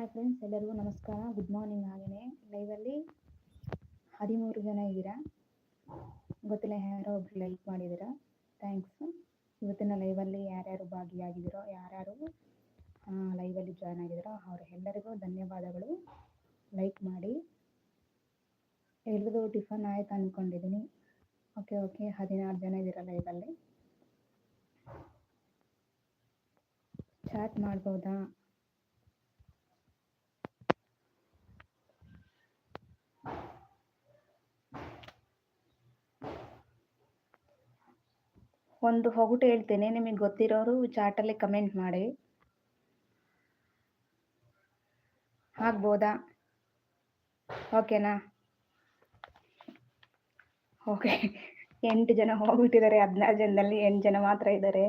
Hi friends ಎಲ್ಲರಿಗೂ ನಮಸ್ಕಾರ. Good morning ಹಾಗೆಯೇ ಲೈವಲ್ಲಿ ಹದಿಮೂರು ಜನ ಇದ್ದೀರಾ? ಗೊತ್ತಿಲ್ಲ ಯಾರೋ ಒಬ್ರು ಲೈಕ್ ಮಾಡಿದ್ದೀರಾ? ಥ್ಯಾಂಕ್ಸ್ ಇವತ್ತಿನ ಲೈವಲ್ಲಿ ಯಾರ್ಯಾರು ಭಾಗಿಯಾಗಿದ್ದೀರೋ, ಯಾರ್ಯಾರು ಲೈವಲ್ಲಿ ಜಾಯ್ನ್ ಆಗಿದ್ದೀರೋ ಅವರೆಲ್ಲರಿಗೂ ಧನ್ಯವಾದಗಳು. ಲೈಕ್ ಮಾಡಿ. ಎಲ್ರಿಗೂ ಟಿಫನ್ ಆಯ್ತು ಅಂದ್ಕೊಂಡಿದ್ದೀನಿ ಓಕೆ ಓಕೆ ಹದಿನಾರು ಜನ ಇದ್ದೀರಾ ಲೈವಲ್ಲಿ ಚಾಟ್ ಮಾಡ್ಬೋದಾ? ಒಂದು ಹೊಗಟು ಹೇಳ್ತೇನೆ, ನಿಮಗೆ ಗೊತ್ತಿರೋರು ಚಾಟಲ್ಲಿ ಕಮೆಂಟ್ ಮಾಡಿ. ಆಗ್ಬೋದಾ? ಓಕೆನಾ? ಓಕೆ. ಎಂಟು ಜನ ಹೋಗ್ಬಿಟ್ಟಿದ್ದಾರೆ, ಹದಿನಾರು ಜನದಲ್ಲಿ ಎಂಟು ಜನ ಮಾತ್ರ ಇದ್ದಾರೆ.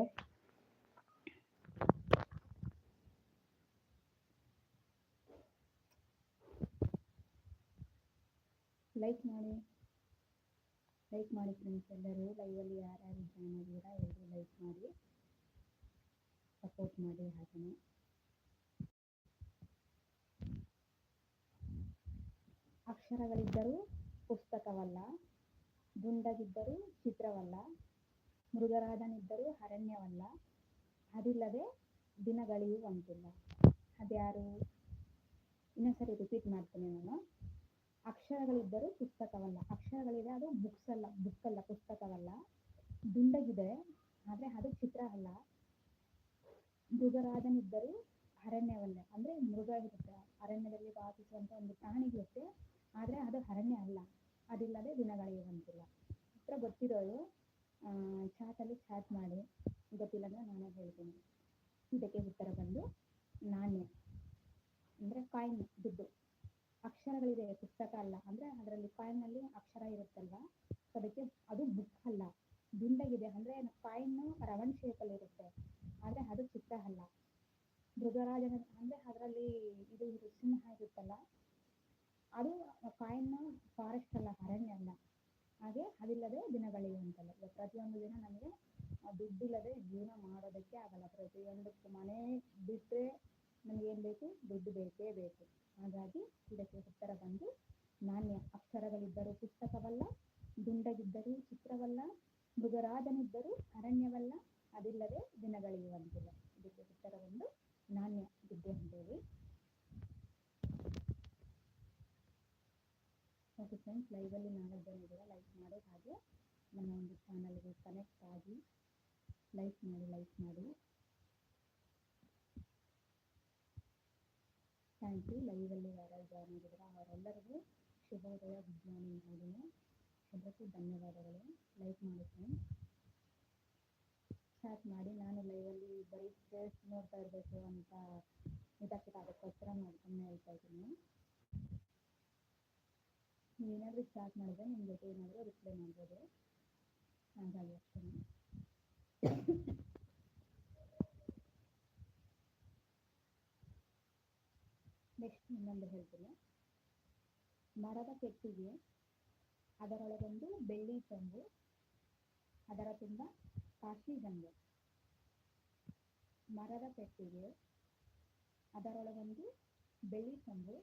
ಲೈಕ್ ಮಾಡಿ. ಲೈಕ್ ಮಾಡಿ ಫ್ರೆಂಡ್ಸ್ ಎಲ್ಲರೂ ಲೈವಲ್ಲಿ ಯಾರ್ಯಾರು ಜಾಯ್ನ್ ಆಗಿದ್ದೀರಾ ಎಲ್ಲರೂ ಲೈಕ್ ಮಾಡಿ ಸಪೋರ್ಟ್ ಮಾಡಿ ಹಾಗೆಯೇ ಅಕ್ಷರಗಳಿದ್ದರೂ ಪುಸ್ತಕವಲ್ಲ, ದುಂಡಗಿದ್ದರೂ ಚಿತ್ರವಲ್ಲ, ಮೃಗರಾಜನಿದ್ದರೂ ಅರಣ್ಯವಲ್ಲ, ಅದಿಲ್ಲದೆ ದಿನಗಳಿಯುವಂತಿಲ್ಲ ಅದ್ಯಾರು? ಇನ್ನೊಂದ್ಸರಿ ರಿಪೀಟ್ ಮಾಡ್ತೀನಿ ನಾನು. ಅಕ್ಷರಗಳಿದ್ದರೂ ಪುಸ್ತಕವಲ್ಲ. ಅಕ್ಷರಗಳಿದೆ ಅದು ಬುಕ್ಸ್ ಅಲ್ಲ ಬುಕ್ ಅಲ್ಲ, ಪುಸ್ತಕವಲ್ಲ. ದುಂಡಗಿದೆ, ಆದರೆ ಅದು ಚಿತ್ರ ಅಲ್ಲ. ಮೃಗರಾಜನಿದ್ದರೂ ಅರಣ್ಯವಲ್ಲ ಅಂದ್ರೆ ಮೃಗ ಇರುತ್ತೆ. ಅರಣ್ಯದಲ್ಲಿ ವಾಸಿಸುವಂತ ಒಂದು ಪ್ರಾಣಿ ಇರುತ್ತೆ. ಆದರೆ ಅದು ಅರಣ್ಯ ಅಲ್ಲ. ಅದಿಲ್ಲದೆ ದಿನಗಳಿರುವಂತಿಲ್ಲ ಚಿತ್ರ ಗೊತ್ತಿರೋರು ಚಾಟಲ್ಲಿ ಚಾಟ್ ಮಾಡಿ. ಗೊತ್ತಿಲ್ಲ ಅಂದರೆ ನಾನೇ ಹೇಳ್ತೀನಿ. ಇದಕ್ಕೆ ಉತ್ತರ ಬಂದು ನಾಣ್ಯ. ಅಂದ್ರೆ ಕಾಯಿನ್ ದುಡ್ಡು. ಅಕ್ಷರಗಳಿದೆ, ಪುಸ್ತಕ ಅಲ್ಲ. ಅಂದ್ರೆ ಅದರಲ್ಲಿ ಕಾಯಿನಲ್ಲಿ ಅಕ್ಷರ ಇರುತ್ತಲ್ವ? ಅದಕ್ಕೆ ಅದು ಬುಕ್ ಅಲ್ಲ. ದುಂಡಗಿದೆ. ಅಂದರೆ ಕಾಯಿನ್ನು ರವಣ್ ಅಲ್ಲಿ ಇರುತ್ತೆ. ಆದ್ರೆ ಅದು ಚಿತ್ರ ಅಲ್ಲ. ಮೃಗರಾಜನ, ಅಂದ್ರೆ ಅದರಲ್ಲಿ ಇದು ಸಿಂಹ ಇರುತ್ತಲ್ಲ? ಅದು ಕಾಯಿನ್ ಫಾರೆಸ್ಟ್ ಅಲ್ಲ, ಅರಣ್ಯ ಅಲ್ಲ. ಹಾಗೆ ಅದಿಲ್ಲದೆ ದಿನಗಳೆಯುವಂತಲ್ಲ ಅಂತಲ್ಲ ಪ್ರತಿಯೊಂದು ದಿನ ನಮಗೆ ದುಡ್ಡಿಲ್ಲದೆ ಜೀವನ ಮಾಡೋದಕ್ಕೆ ಆಗಲ್ಲ. ಪ್ರತಿಯೊಂದಕ್ಕೂ ಮನೆ ಬಿಟ್ಟರೆ ನಮ್ಗೆ ಏನು ಬೇಕು? ದುಡ್ಡು ಬೇಕೇ ಬೇಕು. ಹಾಗಾಗಿ ಇದಕ್ಕೆ ಉತ್ತರ ಬಂದು, ನಾಣ್ಯ ಅಕ್ಷರಗಳಿದ್ದರೂ ಪುಸ್ತಕವಲ್ಲ, ದುಂಡಗಿದ್ದರೂ ಚಿತ್ರವಲ್ಲ, ಮೃಗರಾಜನಿದ್ದರೂ ಅರಣ್ಯವಲ್ಲ, ಅದಿಲ್ಲದೆ ದಿನಗಳೆಯುವಂತಿಲ್ಲ ಇದಕ್ಕೆ ಉತ್ತರ ಬಂದು, ನಾಣ್ಯ ವಿದ್ಯೆ ಅಂತೇಳಿ ಓಕೆ ಫ್ರೆಂಡ್ಸ್ ಲೈವಲ್ಲಿ ನಾಲ್ಕು ಕೂಡ ಲೈಕ್ ಮಾಡಿ ಹಾಗೆ, ನಮ್ಮ ಒಂದು ಚಾನಲ್ಗೆ ಕನೆಕ್ಟ್ ಆಗಿ ಲೈಕ್ ಮಾಡಿ ಲೈಕ್ ಮಾಡಿ. ಯು ಲೈವಲ್ಲಿ ಯಾರ್ಯಾರು ಜಾಯ್ನ್ ಆಗಿದ್ದೀರಾ ಅವರೆಲ್ಲರಿಗೂ ಶುಭೋದಯ ಗುಡ್ ಮಾರ್ನಿಂಗ್ ಹಾಗೆಯೇ ಎಲ್ಲರಿಗೂ ಧನ್ಯವಾದಗಳು. ಲೈಕ್ ಮಾಡಿ ಫ್ರೆಂಡ್ಸ್ ಚಾಟ್ ಮಾಡಿ, ನಾನು ಲೈವಲ್ಲಿ ಬರೀ ಫೇಸ್ ನೋಡ್ತಾ ಇರಬೇಕು ಅಂತ ಇದಕ್ಕೆ ಅದಕ್ಕೋಸ್ಕರ ಮಾಡ್ಕೊಂಡು ಹೇಳ್ತಾ ಇದ್ದೀನಿ. ನೀವೇನಾದರೂ ಚಾಟ್ ಮಾಡಿದ್ರೆ ನಿಮ್ಮ ಜೊತೆ ಏನಾದರೂ ರಿಪ್ಲೈ ಮಾಡ್ಬೋದು. ಹಾಗಾಗಿ ಅಷ್ಟೇ. ನೆಕ್ಸ್ಟ್ ಇನ್ನೊಂದು ಹೇಳ್ತೀನಿ. ಮರದ ಪೆಟ್ಟಿಗೆ ಅದರೊಳಗೊಂದು ಬೆಳ್ಳಿ ಚೆಂಬು ಅದರ ತುಂಬ ಕಾಶಿ ಗಂಗೆ. ಮರದ ಪೆಟ್ಟಿಗೆ ಅದರೊಳಗೊಂದು ಬೆಳ್ಳಿ ಚೆಂಬು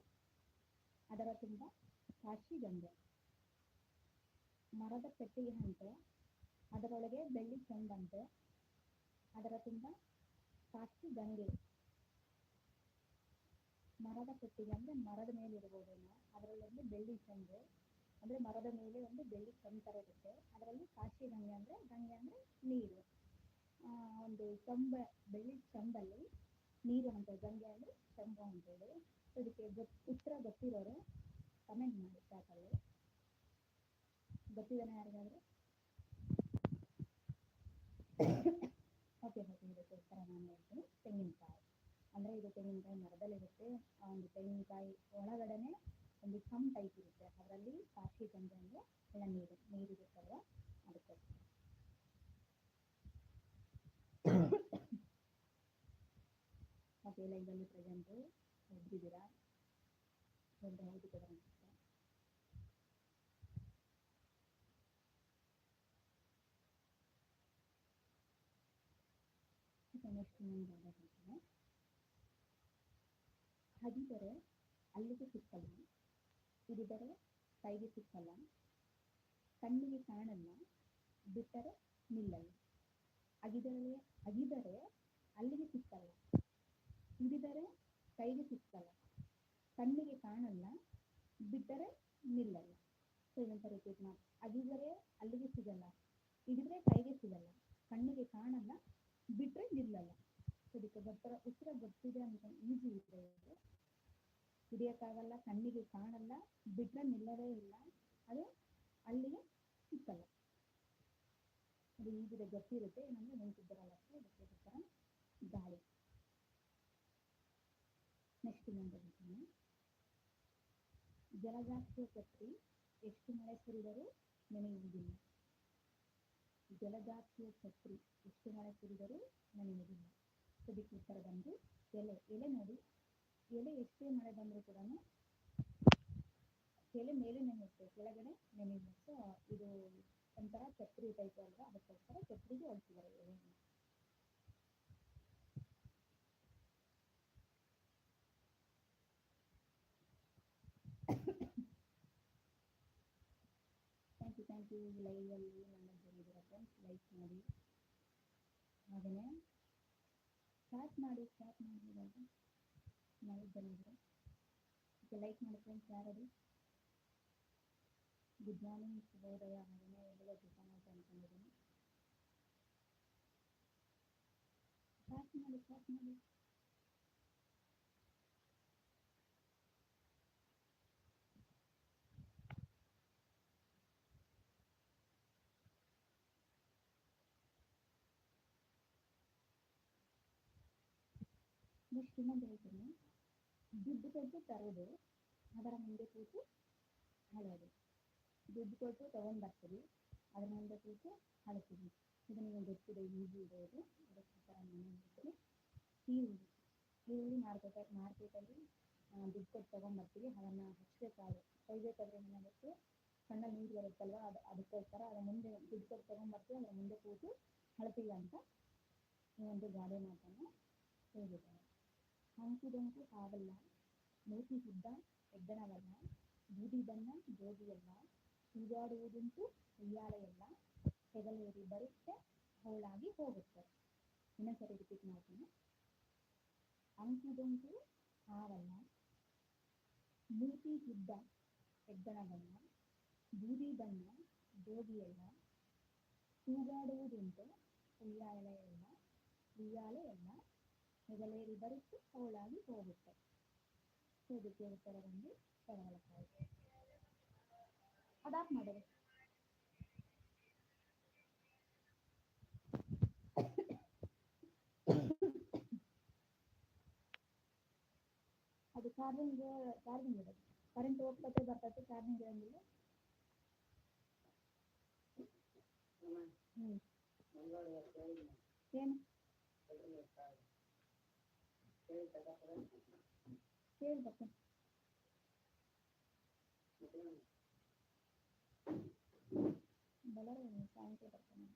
ಅದರ ತುಂಬ ಕಾಶಿ ಗಂಗೆ. ಮರದ ಪೆಟ್ಟಿಗೆ ಅಂತೆ ಅದರೊಳಗೆ ಬೆಳ್ಳಿ ಚಂದಂತೆ ಅದರ ತುಂಬ ಕಾಶಿ ಗಂಗೆ. ಮರದ ಪೆಟ್ಟಿಗೆ ಅಂದರೆ ಮರದ ಮೇಲೆ ಇರ್ಬೋದೇನೋ ಅದರಲ್ಲಿ ಒಂದು ಬೆಳ್ಳಿ ಚೆಂಬು ಅಂದ್ರೆ ಮರದ ಮೇಲೆ ಒಂದು ಬೆಳ್ಳಿ ಚೆಂಬು ತರ ಇರುತ್ತೆ. ಅದರಲ್ಲಿ ಕಾಶಿ ಗಂಗೆ ಅಂದ್ರೆ ಗಂಗೆ ಅಂದ್ರೆ ನೀರು. ಒಂದು ಚಂಬ, ಬೆಳ್ಳಿ ಚಂಬಲ್ಲಿ ನೀರು ಅಂತ ಗಂಗೆ ಅಂದರೆ ಚಂಬ ಅಂತೇಳಿ ಇದಕ್ಕೆ ಗೊತ್ತು ಉತ್ತರ ಗೊತ್ತಿರೋರು ಕಮೆಂಟ್ ಮಾಡಿ ಚಾಟಲ್ಲಿ ಗೊತ್ತಿದ್ದಾನೆ ಯಾರಿಗಾದರೂ? ಓಕೆ ಓಕೆ ಇದಕ್ಕೆ ಉತ್ತರ ನಾನು ಹೇಳ್ತೀನಿ. ತೆಂಗಿನಕಾಯಿ. ಅಂದರೆ ಇದು ತೆಂಗಿನಕಾಯಿ ಮರದಲ್ಲಿರುತ್ತೆ ಒಂದು ತೆಂಗಿನಕಾಯಿ ಒಳಗಡೆನೆ ಒಂದು ಕಮ್ ಟೈಪ್ ಇರುತ್ತೆ. ಅದರಲ್ಲಿ ಕಾಫಿ ಗಂಗೆ ಅಂದರೆ ಎಳನೀರು ನೀರಿರುತ್ತಲ್ವ ಅದಕ್ಕೋಸ್ಕರ ಓಕೆ ಲೈವಲ್ಲಿ ಪ್ರೆಸೆಂಟು ಒಬ್ಬರಿದ್ದೀರಾ ಒಂದು ಹೌದು ಕೂಡ ಅನಿಸುತ್ತೆ. ನೆಕ್ಸ್ಟ್ ಇನ್ನೊಂದು ಜಾಗ ಹಗಿದರೆ ಅಲ್ಲಿಗೆ ಸಿಕ್ಕಲ್ಲ ಹಿಡಿದರೆ ಕೈಗೆ ಸಿಕ್ಕಲ್ಲ, ಕಣ್ಣಿಗೆ ಕಾಣಲ್ಲ, ಬಿಟ್ಟರೆ ನಿಲ್ಲಲ್ಲ. ಅಗಿದರೆ ಅಗಿದರೆ ಅಲ್ಲಿಗೆ ಸಿಕ್ಕಲ್ಲ ಹಿಡಿದರೆ ಕೈಗೆ ಸಿಕ್ಕಲ್ಲ, ಕಣ್ಣಿಗೆ ಕಾಣಲ್ಲ, ಬಿಟ್ಟರೆ ನಿಲ್ಲಲ್ಲ. ಸೊ ಇನ್ನೊಂದು ರಿಪೀಟ್ ಅಗಿದರೆ ಅಲ್ಲಿಗೆ ಸಿಗಲ್ಲ ಹಿಡಿದ್ರೆ ಕೈಗೆ ಸಿಗಲ್ಲ, ಕಣ್ಣಿಗೆ ಕಾಣಲ್ಲ, ಬಿಟ್ಟರೆ ನಿಲ್ಲಲ್ಲ. ಸೊ ಇದಕ್ಕೆ ಗೊತ್ತರ ಉತ್ತರ ಗೊತ್ತಿದೆ ಅಂತ ಈಸಿ ಇದೆ ಇದು ಆಗಲ್ಲ ಕಣ್ಣಿಗೆ ಕಾಣಲ್ಲ ಬಿಟ್ಟರೆ ನಿಲ್ಲದೇ ಇಲ್ಲ. ಅದು ಅಲ್ಲಿಗೆ ಸಿಕ್ಕಲ್ಲ. ಅದು ಈಗಿದೆ ಗೊತ್ತಿರುತ್ತೆ, ಏನಂದ್ರೆ ನೆನಪಿದ್ದರಲ್ಲ ಅಷ್ಟೇ ಇದಕ್ಕೆ ಉತ್ತರ ಗಾಳಿ. ನೆಕ್ಸ್ಟ್ ಇನ್ನೊಂದು ಹೇಳ್ತೀನಿ ಜಲಜಾತಿಯ ಛತ್ರಿ ಎಷ್ಟು ಮಳೆ ಸುರಿದರೂ ನೆನೆಯುವುದಿಲ್ಲ ಜಲಜಾತಿಯ ಛತ್ರಿ ಎಷ್ಟು ಮಳೆ ಸುರಿದರೂ ನೆನೆಯುವುದಿಲ್ಲ ಇದಕ್ಕೆ ಉತ್ತರ ಬಂದು ಎಲೆ ಎಲೆ ನೋಡಿ. ಎಲೆ ಎಷ್ಟೇ ಮಳೆ ಬಂದರೂ ಕೂಡ ಎಲೆ ಮೇಲೆ ನೆನೆಯುತ್ತೆ. ಕೆಳಗಡೆ ನೆನೆಯುತ್ತೆ. ಸೊ ಇದು ಒಂಥರ ಛತ್ರಿ ಟೈಪ್ ಅಲ್ವಾ? ಅದಕ್ಕೋಸ್ಕರ ಛತ್ರಿಗೆ ಹೋಲಿಸಿದ್ದಾರೆ ಎಲೆಯನ್ನು ಥ್ಯಾಂಕ್ ಯು ಥ್ಯಾಂಕ್ ಯು ಲೈವಲ್ಲಿ ನನ್ನ ಫ್ರೆಂಡ್ಸ್ ಲೈಕ್ ಮಾಡಿ. ಹಾಗೆಯೇ ಸ್ಟಾರ್ಟ್ ಮಾಡಿ ಸ್ಟಾರ್ಟ್ ಮಾಡಿದಾಗ ನಾವು ಬಂದಿದ್ರೆ ಓಕೆ ಲೈಕ್ ಮಾಡಿ ಫ್ರೆಂಡ್ಸ್ ಯಾರದು ಗುಡ್ ಮಾರ್ನಿಂಗ್ ಶುಭೋದಯ ಹಾಗೆಯೇ ಎಲ್ಲರಿಗೂ ಟಿಫನ್ ಅಂತ ಅನ್ಕೊಂಡಿದ್ದೀನಿ ಸ್ಟಾರ್ಟ್ ಮಾಡಿ ಸ್ಟಾರ್ಟ್ ಮಾಡಿ ಇನ್ನೊಂದು ಹೇಳ್ತೀನಿ ದುಡ್ಡು ಕೊಟ್ಟು ತರೋದು, ಅದರ ಮುಂದೆ ಕೂತು ಅಳೋದು. ದುಡ್ಡು ಕೊಟ್ಟು ತಗೊಂಡು ಬರ್ತೀವಿ ಅದರ ಮುಂದೆ ಕೂತು ಅಳ್ತೀವಿ ಇದು ನಿಮಗೆ ಗೊತ್ತಿದೆ ಈಸಿ ಇದೆ ಇದು ಅದಕ್ಕೋಸ್ಕರ ನಾನು ಈರುಳ್ಳಿ ಈರುಳ್ಳಿ ಮಾರ್ಕೆಟ್ ಮಾರ್ಕೆಟಲ್ಲಿ ದುಡ್ಡು ಕೊಟ್ಟು ತಗೊಂಡ್ಬರ್ತೀವಿ ಅದನ್ನು ಹಚ್ಚಬೇಕಾದ್ರೆ ಕೊಯ್ಬೇಕಾದ್ರೆ ಏನಾಗುತ್ತೆ ಸಣ್ಣ ನೀರು ಬರುತ್ತಲ್ವ, ಅದು ಅದಕ್ಕೋಸ್ಕರ ಅದರ ಮುಂದೆ ದುಡ್ಡು ಕೊಟ್ಟು ತಗೊಂಡ್ಬರ್ತೀವಿ ಅದರ ಮುಂದೆ ಕೂತು ಅಳ್ತೀವಿ ಅಂತ ಈ ಒಂದು ಗಾದೆ ಮಾತನ್ನು ಹೇಳಿದ್ದಾರೆ ಅಂಕುಡೊಂಕು ಹಾವಲ್ಲ ಮೂತಿ ಉದ್ದ ಹೆಗ್ಗಣವಲ್ಲ ಬೂದಿ ಬಣ್ಣ ಜೋಗಿಯಲ್ಲ ತೂಗಾಡುವುದುಂಟು ಉಯ್ಯಾಲೆಯಲ್ಲ ಹೆಗಲೇರಿ ಬರುತ್ತೆ ಹೋಳಾಗಿ ಹೋಗುತ್ತೆ ಇನ್ನೊಂದ್ಸರಿ ರಿಪೀಟ್ ಮಾಡ್ತೀನಿ ಅಂಕುಡೊಂಕು ಹಾವಲ್ಲ ಮೂತಿ ಉದ್ದ ಹೆಗ್ಗಣವಲ್ಲ ಬೂದಿ ಬಣ್ಣ ಜೋಗಿಯಲ್ಲ ತೂಗಾಡುವುದುಂಟು ಉಯ್ಯಾಲೆಯಲ್ಲ ಉಯ್ಯಾಲೆ ಎಲ್ಲ ಹೆಗಲೇರಿ ಬರುತ್ತೆ ಅವಳಾಗಿ ಹೋಗುತ್ತೆ ಸೊ ಇದಕ್ಕೆ ಉತ್ತರ ಬಂದು ಪಡವಲಕಾಯಿ ಅದಾಪ್ ಮಾಡಿರಿ ಅದು ಚಾರ್ಜಿಂಗ್ ಚಾರ್ಜಿಂಗ್ ಇರೋದು ಕರೆಂಟ್ ಹೋಗ್ತತೆ ಬರ್ತೈತೆ ಚಾರ್ಜಿಂಗ್ ಇರಂಗಿಲ್ಲ ಹ್ಞೂ ಏನು ಹೇಳ್ಬೇಕು ಬಲರ ಸಾಯಂಕಾಲ ಬರ್ತಾನೆ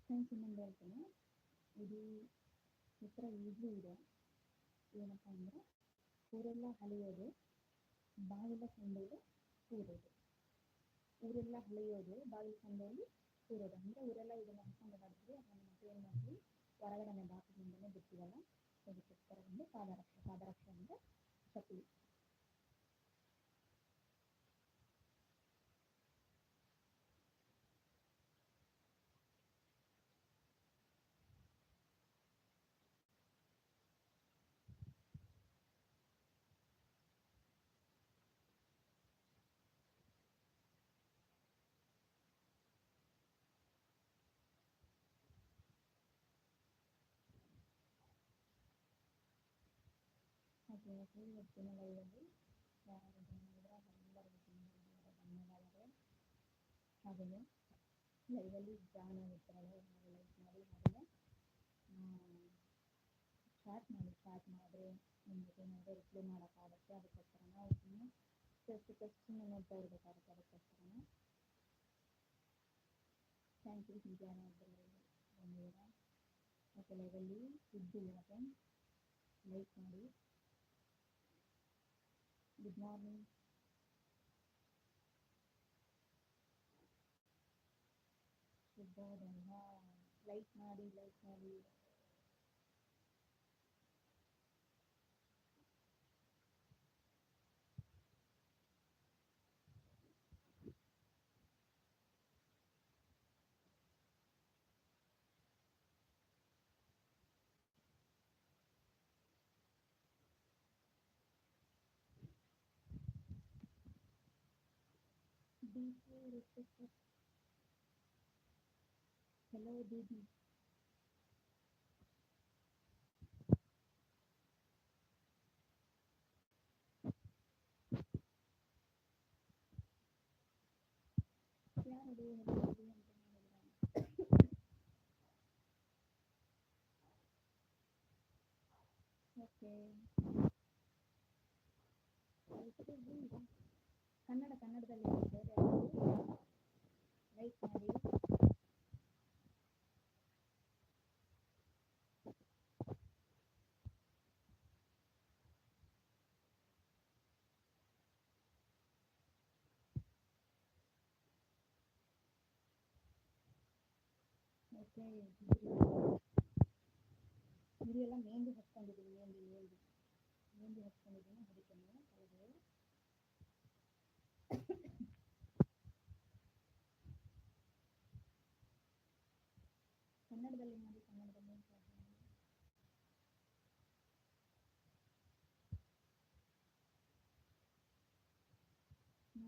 ಫ್ರೆಂಡ್ಸ್ ಇನ್ನೊಂದು ಹೇಳ್ತೀನಿ ಇದು ಉತ್ತರ ಈಗಲೂ ಇದೆ ಏನಪ್ಪ ಅಂದರೆ ಊರೆಲ್ಲ ಹಳೆಯೋದು ಬಾಗಿಲ ಸಂಡೆಯಲ್ಲಿ ಕೂರೋದು. ಊರೆಲ್ಲ ಹಳೆಯೋದು, ಬಾಗಿಲ ಸಂಡೆಯಲ್ಲಿ ಕೂರೋದು. ಅಂದರೆ ಊರೆಲ್ಲ ಇದನ್ನು ಹಾಕೊಂಡು ಓಡಾಡ್ತೀವಿ ಅದನ್ನು ಮತ್ತೆ ಏನು ಮಾಡ್ತೀವಿ. ಹೊರಗಡೆನೆ ಬಾಗಿಲಿಂದನೇ ಬಿಡ್ತೀವಲ್ಲ ಅದಕ್ಕೋಸ್ಕರ ಒಂದು ಪಾದರಕ್ಷೆ ಪಾದರಕ್ಷೆ ಅಂದರೆ ಚಪ್ಪಲಿ ಹಾಗೆ ಇವತ್ತಿನ ಲೈವಲ್ಲಿ ಯಾರು ಬಂದಿದ್ರೆ ಅವರೆಲ್ಲರಿಗೂ ತುಂಬ ಧನ್ಯವಾದಗಳು ಹಾಗೆಯೇ ಲೈವಲ್ಲಿ ಜಾಯ್ನ್ ಆಗಿರ್ತಾರಲ್ಲ ಎಲ್ಲರೂ ಲೈಕ್ ಮಾಡಿ ಹಾಗೆಯೇ ಸ್ಟಾರ್ಟ್ ಮಾಡಿ ಸ್ಟಾರ್ಟ್ ಮಾಡಿದ್ರೆ ನಿಮಗೆ ಏನಾದರೂ ರಿಪ್ಲೈ ಮಾಡೋಕ್ಕಾಗುತ್ತೆ ಅದಕ್ಕೋಸ್ಕರ ನಾವು ಸುಮ್ಮನೆ ಜಸ್ಟ್ ಕ್ವಶನ್ ನೋಡ್ತಾ ಇರಬೇಕಾಗುತ್ತೆ ಅದಕ್ಕೋಸ್ಕರನೇ ಥ್ಯಾಂಕ್ ಯು ಜಾಯ್ನ್ ಆಗಿದ್ದಲ್ಲಿ ಬಂದಿದ್ದೀರಾ ಮತ್ತು ಲೈವಲ್ಲಿ ಇದ್ದಿಲ್ಲ ಫ್ರೆಂಡ್ಸ್ ಲೈಕ್ ಮಾಡಿ ಗುಡ್ ಮಾರ್ನಿಂಗ್ ಶುಭೋದಯ ಲೈಕ್ ಮಾಡಿ ಲೈಕ್ ಮಾಡಿ deeply respected. Hello, Didi. okay. ಆಯ್ತು, ಈಗ ಕನ್ನಡ ಕನ್ನಡದಲ್ಲಿ ಬೇರೆ ಲೈಕ್ ಮಾಡಿ ಓಕೆ ಇದೆಲ್ಲ ಮೆಹಂದಿ ಹಚ್ಕೊಂಡಿದ್ದೀವಿ ಮೆಹಂದಿ ಮೆಹಂದಿ ಮೆಹಂದಿ ಹಚ್ಕೊಂಡಿದ್ದೀನಿ ಅದಕ್ಕೆ ತಲೆಗೆ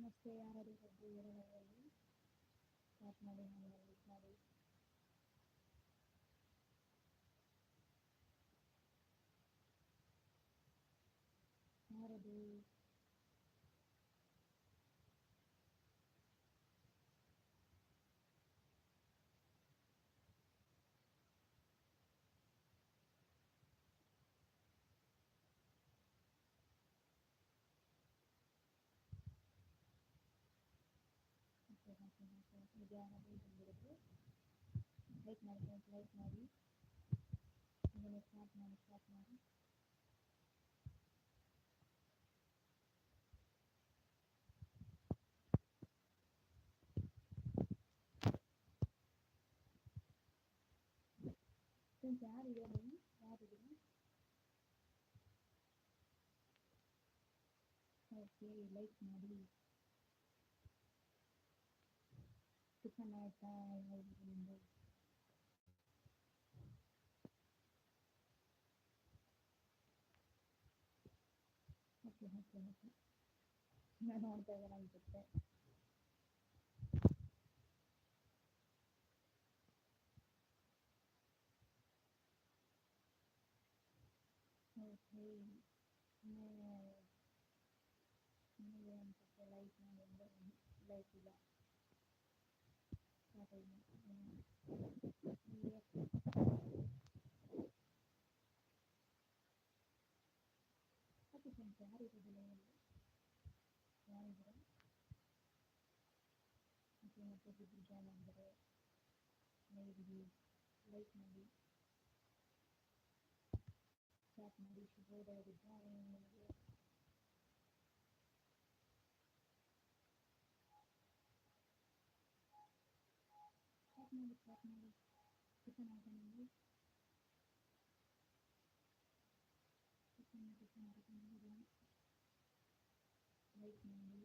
ನಮಸ್ತೆ ಯಾರಾದರೂ ಒಬ್ಬರು ಎರಡರಲ್ಲಿ ಸ್ಟಾರ್ಟ್ ಮಾಡಿ ನಾನು ಲೈಕ್ ಮಾಡಿ ಯಾರದು ಓಕೆ ಇದು ಯಾರಾದರೂ ಬಂದಿರೋದು ಲೈಕ್ ಮಾಡಿ ಫ್ರೆಂಡ್ಸ್ ಲೈಕ್ ಮಾಡಿ ಆಮೇಲೆ ಸ್ಟಾರ್ಟ್ ಮಾಡಿ ಸ್ಟಾರ್ಟ್ ಮಾಡಿ ಫ್ರೆಂಡ್ಸ್ ಯಾರಿದೆ ನೀವು ಯಾರಿದ್ದೀರಾ ಓಕೆ ಲೈಕ್ ಮಾಡಿ ಟಿಫನ್ ಆಯ್ತಾ ಯಾವುದು ನಿಮ್ಮದು ಓಕೆ ಓಕೆ ಓಕೆ ನಾನು ನೋಡ್ತಾ ಇದ್ದಾರೆ ಅನ್ಸುತ್ತೆ ಓಕೆ ನಿಮಗೆ ಅನ್ಸುತ್ತೆ ಲೈಕ್ ಮಾಡಿ ಅಂದರೆ ಲೈಕ್ ಇಲ್ಲ ಇಬ್ಬರು ಜಾಯ್ನ್ ಆಗಿದ್ದಾರೆ ಲೈವ್ಗೆ ಲೈಕ್ ಮಾಡಿ ಸ್ಟಾರ್ಟ್ ಮಾಡಿ ಶುಭೋದಯ ಗುಡ್ ಮಾರ್ನಿಂಗ್ ನಿಮಗೆ ಸ್ಟಾರ್ಟ್ ಮಾಡಿ ಸ್ಟಾರ್ಟ್ ಮಾಡಿ ಟಿಫನ್ ಆಯ್ತಾ ನಿಮಗೆ ಟಿಫನ್ ಟಿಫನ್ ಟಿಫನ್ ಮಾಡಿ ಲೈಕ್ ಮಾಡಿ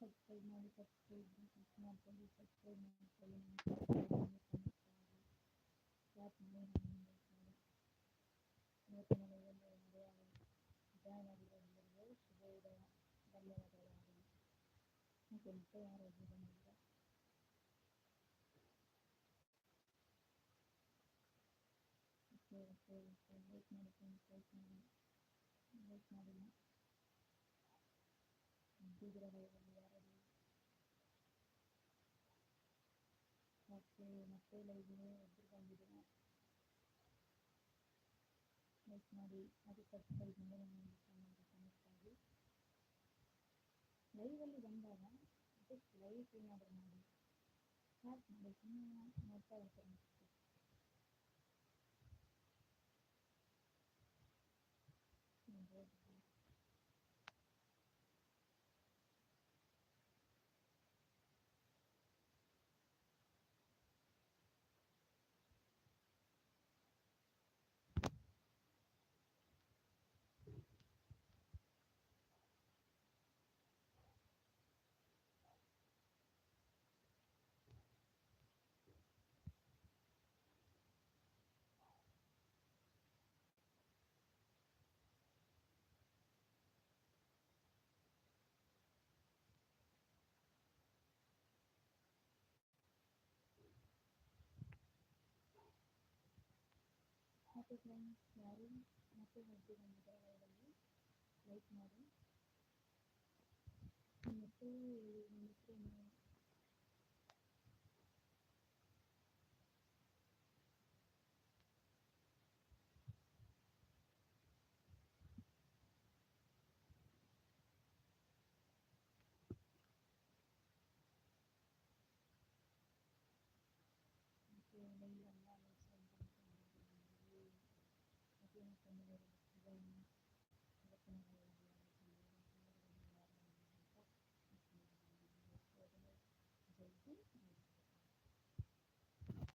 ಸಬ್ಸ್ಕ್ರೈಬ್ ಮಾಡಿ ಸಬ್ಸ್ಕ್ರೈಬ್ ಮಾಡ್ಕೊಳ್ಳಿ ಸಬ್ಸ್ಕ್ರೈಬ್ ಮಾಡ್ಕೊಳ್ಳಿ ಸ್ಟಾರ್ಟ್ ಮಾಡಿ ಇವತ್ತಿನ ಲೈವಲ್ಲಿ ಯಾರು ಜಾಯ್ನ್ ಆಗಿರೋರಿಗೆ ಶುಭೋದಯ ಧನ್ಯವಾದಗಳು ಓಕೆ ಮತ್ತೆ ಯಾರು ಒಬ್ಬರು ಬಂದಿದ್ದೀರಾ ಓಕೆ ಓಕೆ ಓಕೆ ಲೈಕ್ ಮಾಡಿ ಫ್ರೆಂಡ್ಸ್ ಲೈಕ್ ಮಾಡಿ ಲೈಕ್ ಮಾಡಿಲ್ಲ ಇದ್ದಿದ್ದೀರ ಲೈವಲ್ಲಿ ಯಾರಾದರೂ ಓಕೆ ಮತ್ತೆ ಲೈವ್ಗೆ ಒಬ್ಬರು ಬಂದಿದ್ದೀರಾ ಲೈಕ್ ಮಾಡಿ ಅದು ಸಬ್ಸ್ಕ್ರೈಬ್ ಮಾಡಿ ಚಾನಲ್ಗೆ ಕನೆಕ್ಟ್ ಆಗಿ ಲೈವಲ್ಲಿ ಬಂದಾಗ ಜಸ್ಟ್ ಲೈಕ್ ಏನಾದರೂ ಮಾಡಿ. ಮಾಡಿ? ಸುಮ್ಮನೆ ನೋಡ್ತಾ ಇರ್ತಾರೆ. ಮತ್ತು ಫ್ರೆಂಡ್ಸ್ ಮತ್ತು ಲೈವಲ್ಲಿ ಲೈಕ್ ಮಾಡಿ.